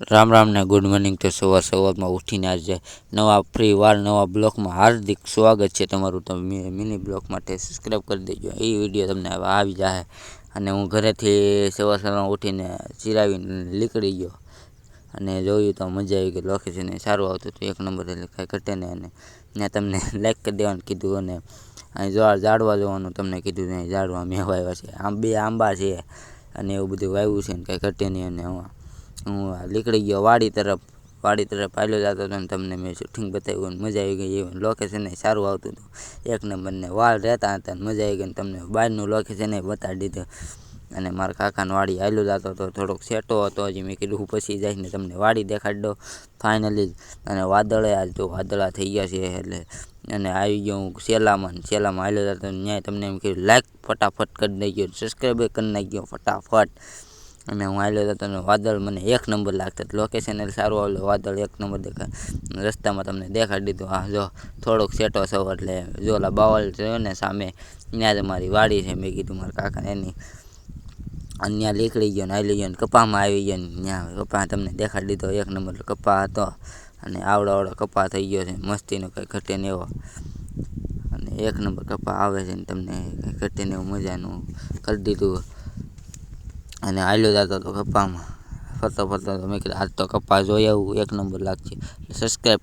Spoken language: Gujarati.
રામ રામ ને ગુડ મોર્નિંગ તો સવાર સવારમાં ઉઠીને આજે નવા ફ્રી વાર, નવા બ્લોકમાં હાર્દિક સ્વાગત છે તમારું. તમે મિની બ્લોક માટે સબસ્ક્રાઈબ કરી દેજો. એ વીડિયો તમને આવી જાય અને હું ઘરેથી સવાર સવારમાં ઉઠીને ચિરાવીને નીકળી ગયો. અને જોયું તો મજા આવી ગઈ. લોકેશન સારું આવતું હતું. એક નંબર એટલે કાંઈ ઘટે નહીં. અને ત્યાં તમને લાઈક કરી દેવાનું કીધું અને અહીં જોવા ઝાડવા જોવાનું તમને કીધું ઝાડવા મેં વાવ્યા છે. આમ બે આંબા છે. અને એવું બધું વાવ્યું છે ને, કાંઈ ઘટે નહીં. અને હું હું નીકળી ગયો વાડી તરફ વાડી તરફ હાલ્યો જતો હતો ને તમને મેં શૂટિંગ બતાવ્યું અને મજા આવી ગઈ એવું લોકેશન સારું આવતું હતું. એક નંબરને વાળ રહેતા હતા મજા આવી ગઈ તમને બહારનું લોકેશન બતાવી દીધું. અને મારા કાકાનો વાડી હાલ્યો જતો હતો થોડોક સેટો હતો, હજી મેં કીધું હું પછી જઈને તમને વાડી દેખાડી દો ફાઇનલી અને વાદળે આજ તો વાદળા થઈ ગયા છે એટલે અને આવી ગયો હું સેલામાં સેલામાં હાલ્યો જતો ત્યાં તમને એમ કીધું લાઈક ફટાફટ કરી નાખ્યો સબસ્ક્રાઈબ કરી નાખ્યો ફટાફટ. અને હું હાલ્યો હતો તમને વાદળ મને એક નંબર લાગતા. લોકેશન એટલે સારું આવેલું વાદળ એક નંબર દેખાય. રસ્તામાં તમને દેખાડી દીધું. હા, જો, થોડોક સેટો સૌ એટલે જો ઓલા બાવલ થયો ને સામે ત્યાં જ મારી વાડી છે. મેં કીધું મારા કાકા એની. અને ત્યાં નીકળી ગયો ને આવી ગયો ને, કપામાં આવી ગયો ને ત્યાં કપા તમને દેખાડી દીધો. એક નંબર કપા હતો. અને આવડો આવડો કપા થઈ ગયો છે. મસ્તીનો કંઈ ઘટે ને એવો. અને એક નંબર કપા આવે છે ને, તમને ઘટે ને એવું મજાનું કરી દીધું. અને આલ્યો જતો હતો કપામાં. ફરતો ફરતો તો મેં કીધું, આજ તો કપા જોઈ આવું, એક નંબર લાગશે. સબસ્ક્રાઈબ